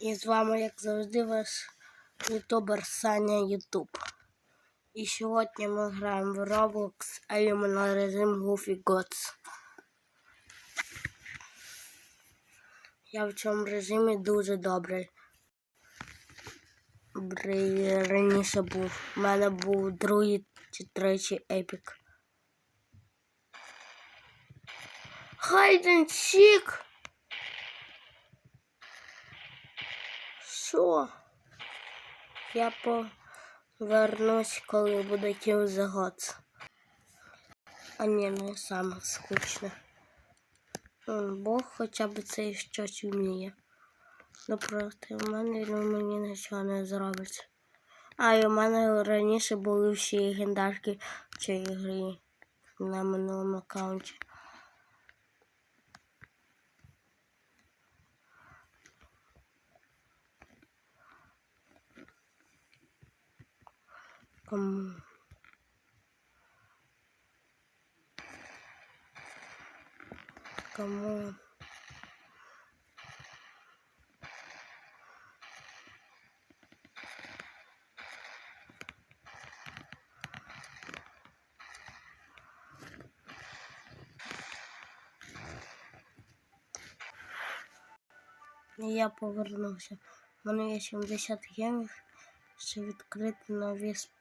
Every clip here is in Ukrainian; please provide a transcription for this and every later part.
І з вами, як завжди, ваш ютубер Саня Ютуб. І сьогодні ми граємо в Roblox, а режим Goofy Gods. Я в цьому режимі дуже добрий. Бри- Раніше був. У мене був другий чи третій епік. Хайден Сік! Що? Я повернусь, коли буде Kill the А ні, не саме скучне. М, Бог хоча б це щось вміє. Ну проти в мене він мені нічого не зробить. А і у мене раніше були всі легендарки цій грі на минулому аккаунті. Кому? Кому? Я повернувся. У мене є 70 гемів, ще відкрити нові спали.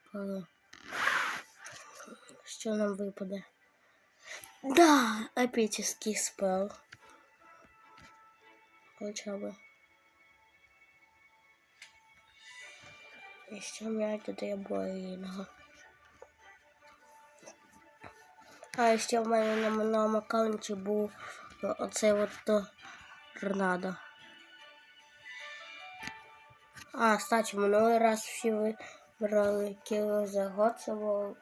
Що нам випаде? Да, епічний спел. Хоча б. І в мене тут є боїнга. А ще в мене на минулому аккаунті був оцей от то торнадо. А, кстати, минулий раз всі вибрали кіло за год, було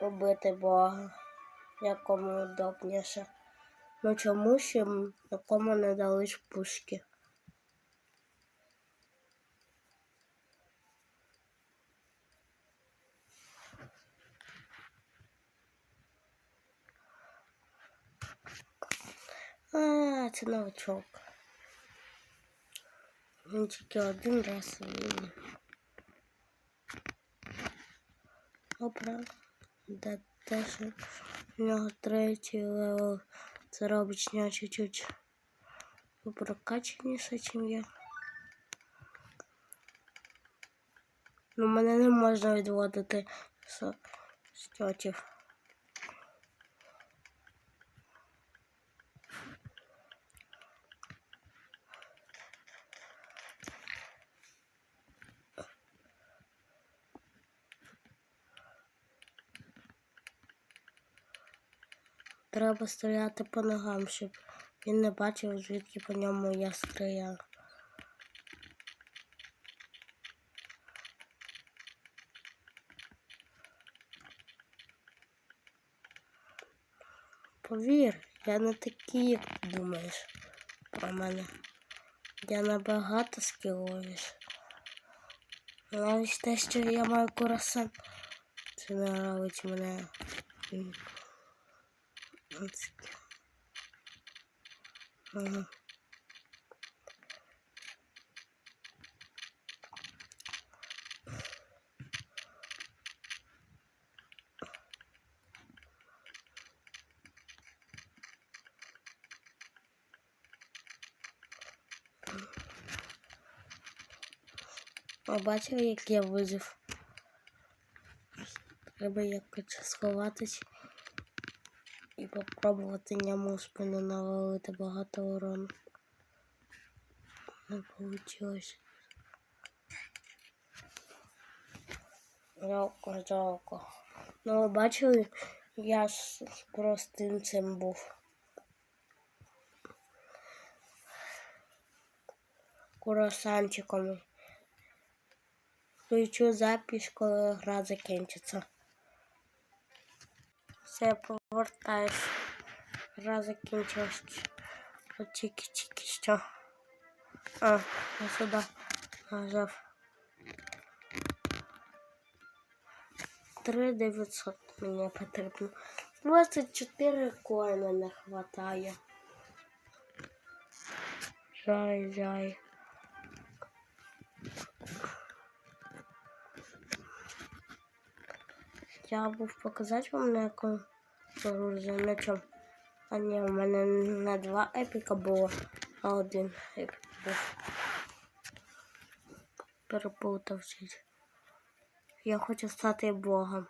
убити Бога, якому удобніше. Ну чому ще нікому не дали ж пушки? А, це новичок. Він тільки один раз вийде. Опра. Да теж у нього третій левел. Це робить нього чуть-чуть прокачаніше, чим я. Ну, мене не можна відводити з стьотів. Треба стріляти по ногам, щоб він не бачив, звідки по ньому я стріляв. Повір, я не такий, як ти думаєш про мене. Я набагато скіловіш. Навіть те, що я маю курасан, це не робить мене. М, Ось. Ага. А як я вижив? Треба якось сховатись попробувати ньому спину навалити багато урону. Не вийшло. Жалко, жалко. Ну, ви бачили, я простим цим був. Курасанчиком. Включу запись, коли гра закінчиться все повертаєш. Раз закінчилось. Тільки-тільки що. А, я сюди нажав. 3900 мені потрібно. 24 коїна не хватає. Жай, жай. Я був показати вам на якому оружие, на чому. А ні, у мене на два епіка було, а один епік був. Переплутав. Я хочу стати Богом.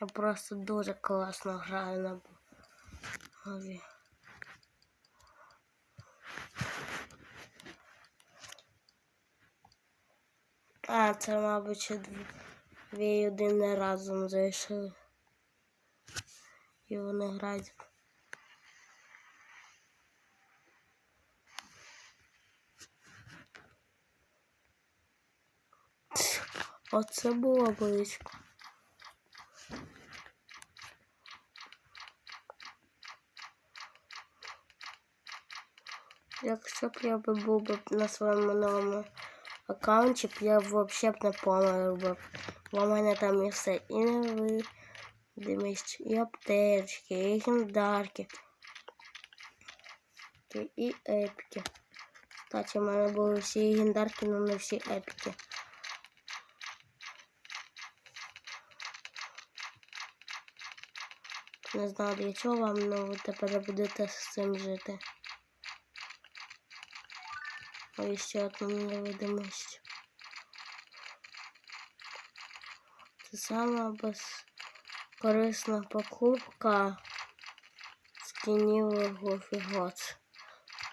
Я просто дуже класно граю на Богові. А, це, мабуть, ще дві людини разом зайшли. І вони грають. Оце було близько. Якщо б я би був на своєму новому аккаунті, я б взагалі б не помер би. Бо в мене там і все і невидимість, і аптечки, і гімдарки, і- епіки. Кстати, в мене були всі гімдарки, але не всі епіки. Не знаю для чого вам, але ви тепер будете з цим жити. Ось ще одна невидимість. Це сама безкорисна покупка скінів фігоц.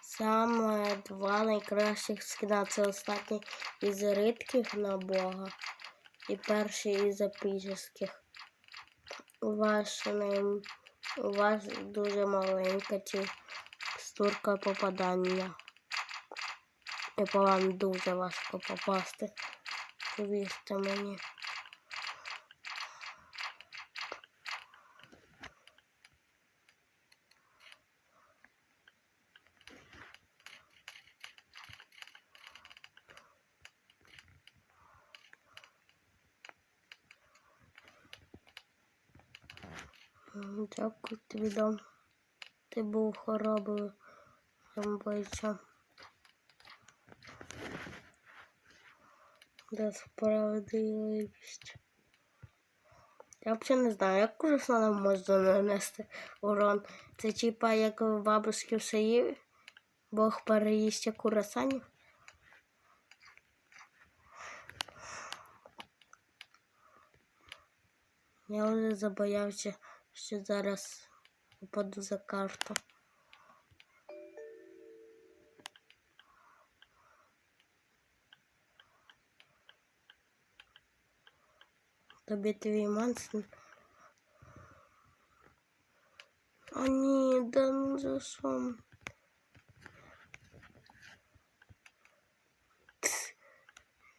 Саме два найкращих скіна. Це останній із рідких на Бога і перший із епічних. У вас, у вас дуже маленька текстурка попадання. І по вам дуже важко попасти. Повірте мені. Дякую тобі дам. Ти був хоробрим бойцем. Да, справедливість. Я взагалі не знаю, як курсанам можна нанести урон. Це типа як в бабушки в селі Бог переїсть курасанів. Я вже забоявся, що зараз упаду за карту. Тобі твій Мансен. О ні, да ну за що?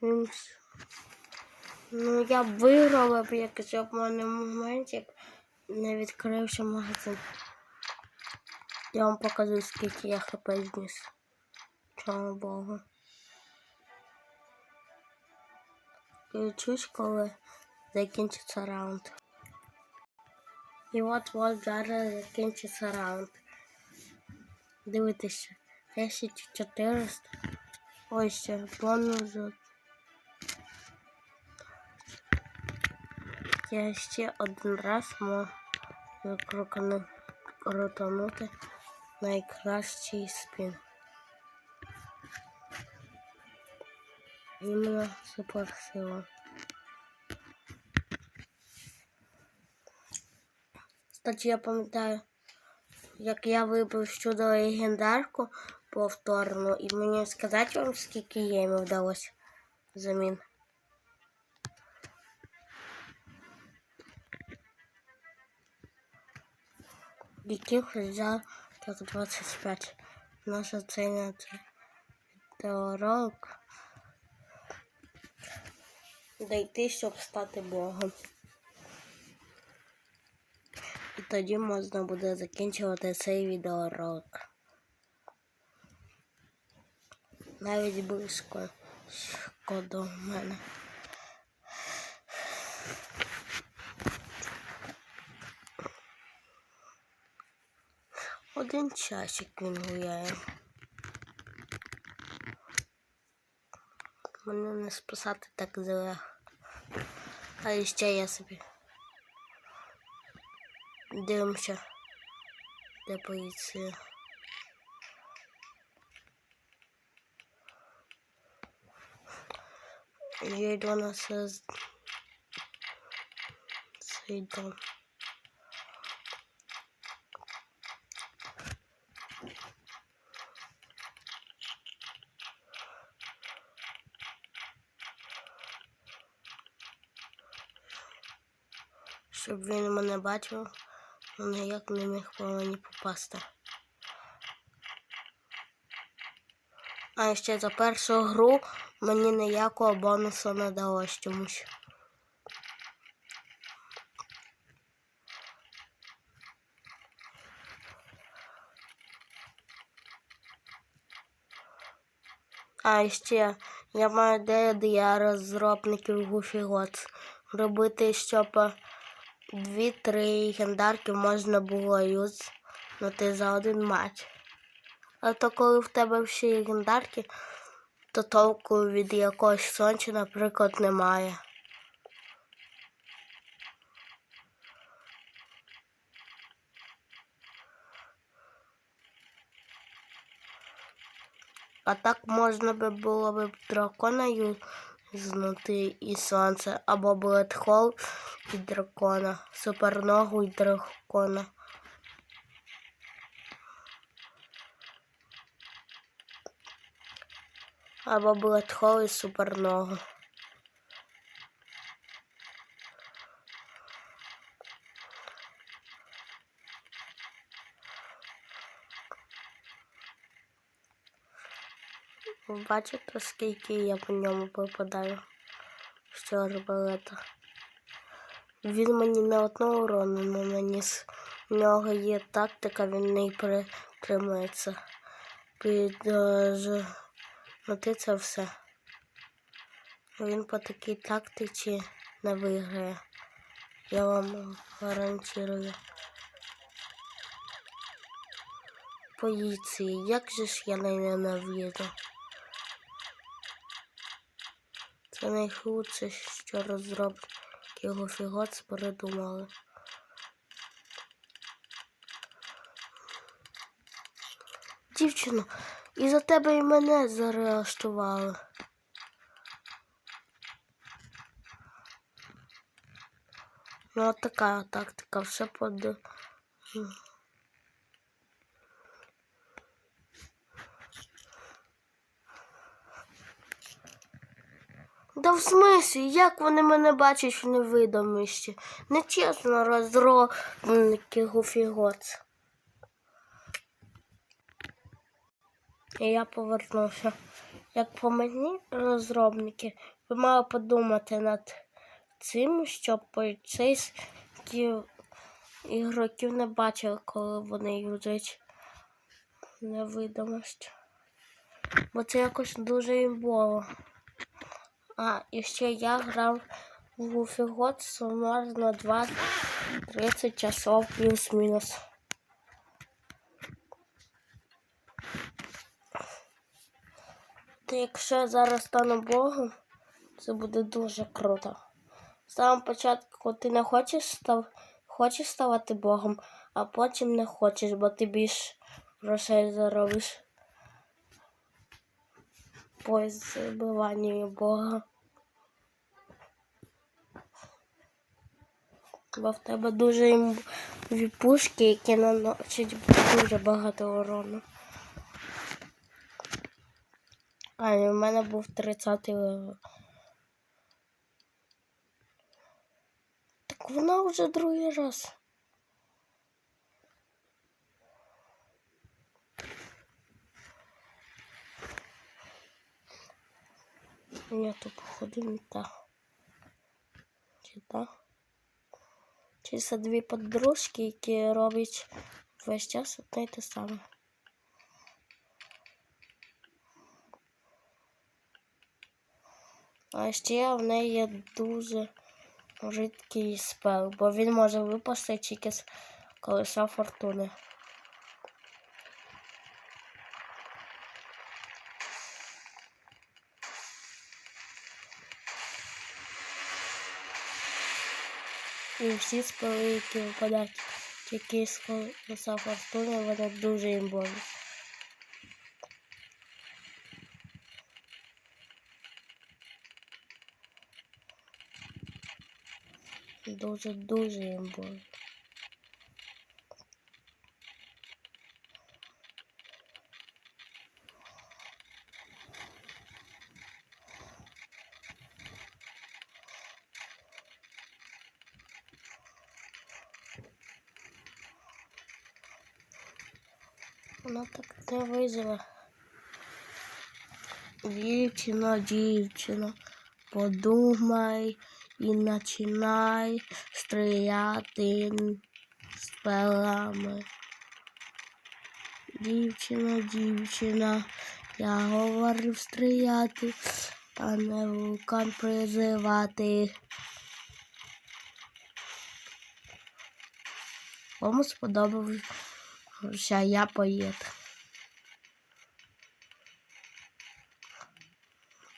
Він ж- Ну, я б виграла б, якщо б в мене моментик Не відкрився магазин. Я вам покажу, скільки я хп зніс. Слава Богу. Включусь, коли закінчиться раунд. І от от зараз закінчиться раунд. Дивитися. 10400. Ось ще бонус. Я ще один раз можу крутанути найкращий спін. Іменно суперсила. Кстати, я пам'ятаю, як я вибив щодо легендарку повторно, і мені сказати вам, скільки їй вдалося замін. Яких взяв так 25. Наша ціна це дорог. Дойти, щоб стати Богом. І тоді можна буде закінчувати цей відеоролик. Навіть близько до мене. Один часик він гуляє. Мене не спасати так злегка. А ще я собі. Дивимося. Де поліція? Я йду на це з- цей дом. Щоб він мене бачив, він ніяк не міг по мені попасти. А ще за першу гру мені ніякого бонусу не далось чомусь. А ще я маю ідею для розробників Gods. Робити, щоб дві-три легендарки можна було юзнути за один матч. А то коли в тебе всі легендарки, то толку від якогось сонця, наприклад, немає. А так можна би було б дракона юзнути і сонце, або Блетхол і дракона, суперногу і дракона. Або Бледхол і суперногу. Ви Бачите, скільки я по ньому попадаю з цього арбалета? Він мені не одного урону не наніс. У нього є тактика, він не притримується. Піджати це все. Він по такій тактиці не виграє. Я вам гарантую. Поліції, як же ж я не Це найхудше, що розробники Гофігоц передумали. Дівчино, і за тебе і мене заарештували. Ну, от така тактика, все под... Да в смислі, як вони мене бачать в невидимості? Нечесно розробники Гуфігоц. І я повернувся. Як по мені, розробники, ви мали подумати над цим, щоб поліцейські ігроків не бачили, коли вони юзають невидимость. Бо це якось дуже імбово. А, і ще я грав в Gods сумарно 20-30 часов плюс-мінус. Та якщо я зараз стану Богом, це буде дуже круто. З самого початку ти не хочеш став... хочеш ставати Богом, а потім не хочеш, бо ти більш грошей заробиш по збиванню Бога. Бо в тебе дуже імбові пушки, які наносять дуже багато урону. А, і в мене був 30 левел. Так вона вже другий раз. Ні, то походу не так. Чи так? Чи це дві подружки, які роблять весь час одне й те саме. А ще в неї є дуже рідкий спел, бо він може випасти тільки з колеса фортуни. І всі спали випадають тільки з колеса фортуни, вони дуже болить. Дуже-дуже їм Вона так. Дівчина, дівчина, подумай і починай стріляти з пилами. Дівчина, дівчина, я говорив стріляти, а не вулкан призивати. Кому сподобався я поїд.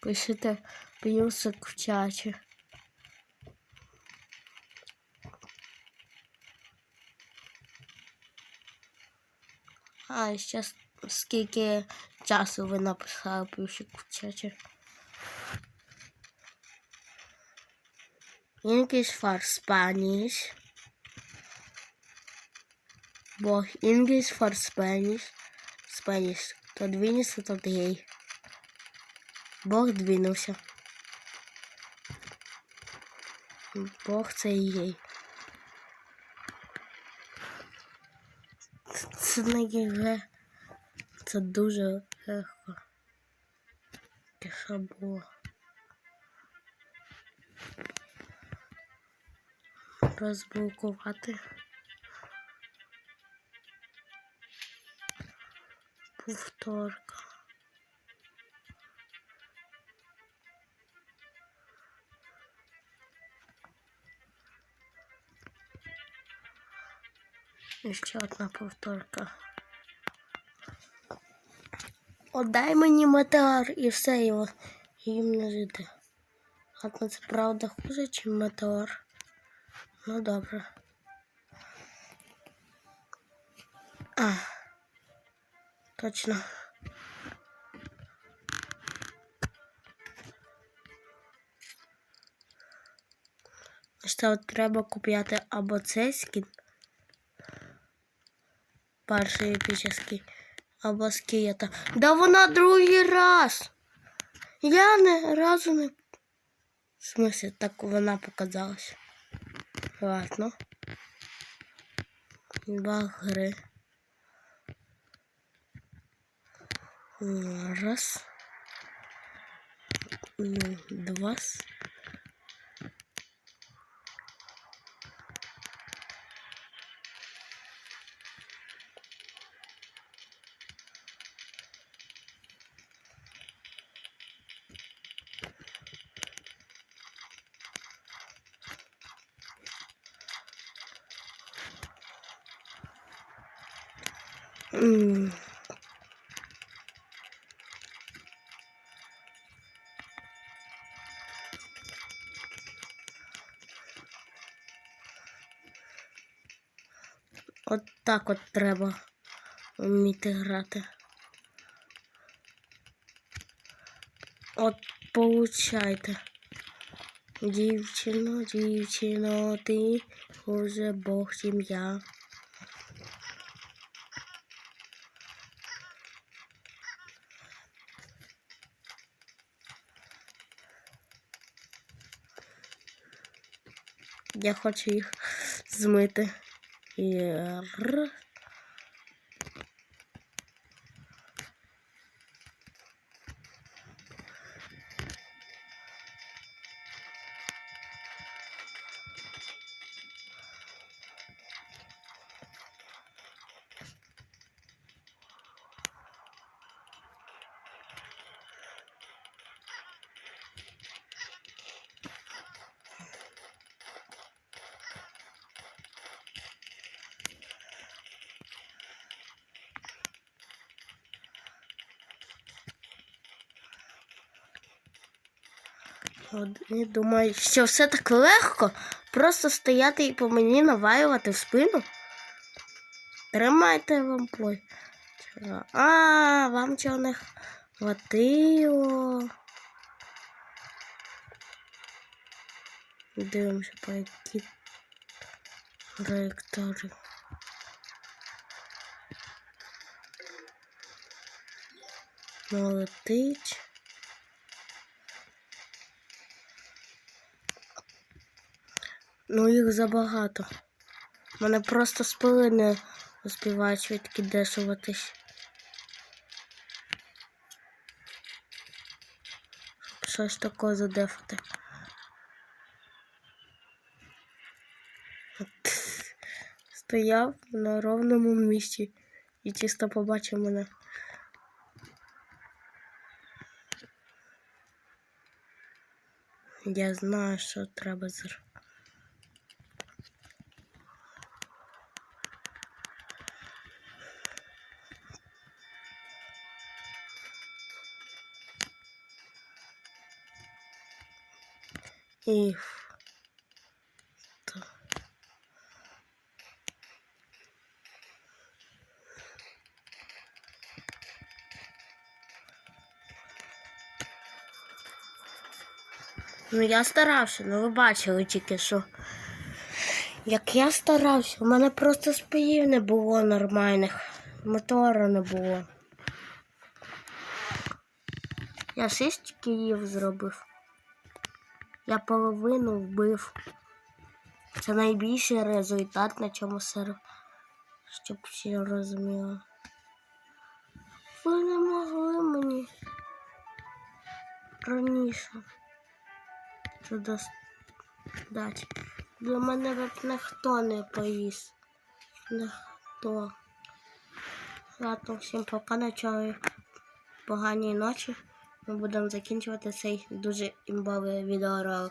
Пишите плюсик в чаті. А, ще скільки часу ви написали плюсик в чаті. English for Spanish. Бо English for Spanish. Spanish. То двинется, то гей. Бог двинувся. Бог це і гей. Це не ЄГ. Це дуже легко. Тиша було. Розблокувати. Повторка. І ще одна повторка. Отдай мені метеор і все його їм не жити. Ладно, це правда хуже, ніж метеор. Ну добре. А, точно. Що треба купляти або цей скін, перший епічний, або скієта. Да вона другий раз. Я не разу не. В смысле, так вона показалась. Ладно. Два. Раз. Ну, Два. От так от треба вміти грати. От получайте. Дівчино, дівчино, ти уже Бог сім'я. Я хочу їх змити. Р. Вони думають, що все так легко. Просто стояти і по мені навалювати в спину. Тримайте вам плой. А, вам чого не хватило. Дивимося, по які траєкторії. Летить. Ну, їх забагато. Мене просто спили не успівають відкидешуватись. Щоб щось таке задефати. Стояв на ровному місці і чисто побачив мене. Я знаю, що треба зробити. І... Ну я старався, ну ви бачили тільки що. Як я старався, у мене просто споїв не було нормальних, мотора не було. Я шість київ зробив. Я половину вбив. Це найбільший результат на цьому сервері. Щоб всі розуміли. Ви не могли мені раніше це дати. Для мене так ніхто не повіз. Ніхто. Ладно, всім пока начали погані ночі. Ми будемо закінчувати цей дуже імбовий відеоролик.